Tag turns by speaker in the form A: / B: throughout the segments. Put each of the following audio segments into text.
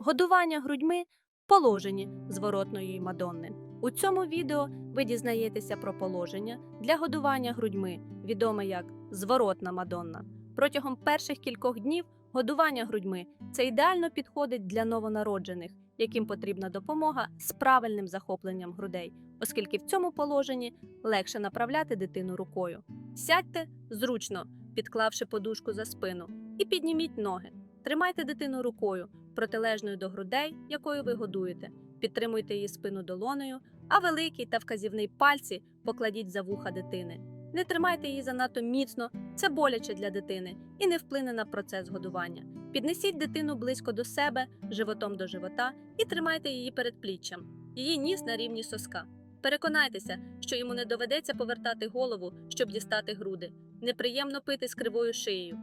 A: Годування грудьми положені зворотної Мадонни. У цьому відео ви дізнаєтеся про положення для годування грудьми, відоме як зворотна Мадонна. Протягом перших кількох днів годування грудьми це ідеально підходить для новонароджених, яким потрібна допомога з правильним захопленням грудей, оскільки в цьому положенні легше направляти дитину рукою. Сядьте зручно, підклавши подушку за спину, і підніміть ноги. Тримайте дитину рукою, протилежною до грудей, якою ви годуєте. Підтримуйте її спину долонею, а великий та вказівний пальці покладіть за вуха дитини. Не тримайте її занадто міцно, це боляче для дитини і не вплине на процес годування. Піднесіть дитину близько до себе, животом до живота, і тримайте її перед пліччям, її ніс на рівні соска. Переконайтеся, що йому не доведеться повертати голову, щоб дістати груди. Неприємно пити з кривою шиєю.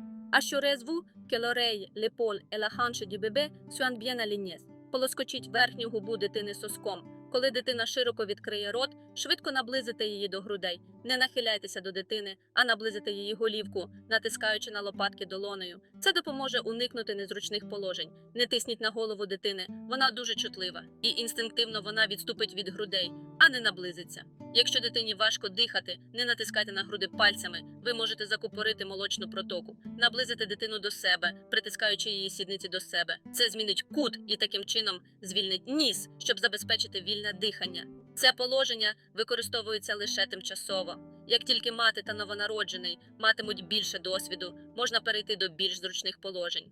A: La hanche du bébé soient bien alignés. Полоскочіть верхню губу дитини соском. Коли дитина широко відкриє рот, швидко наблизите її до грудей. Не нахиляйтеся до дитини, а наблизите її голівку, натискаючи на лопатки долонею. Це допоможе уникнути незручних положень. Не тисніть на голову дитини, вона дуже чутлива, і інстинктивно вона відступить від грудей, а не наблизиться. Якщо дитині важко дихати, не натискайте на груди пальцями. Ви можете закупорити молочну протоку, наблизити дитину до себе, притискаючи її сідниці до себе. Це змінить кут і таким чином звільнить ніс, щоб забезпечити вільне дихання. Це положення використовується лише тимчасово. Як тільки мати та новонароджений матимуть більше досвіду, можна перейти до більш зручних положень.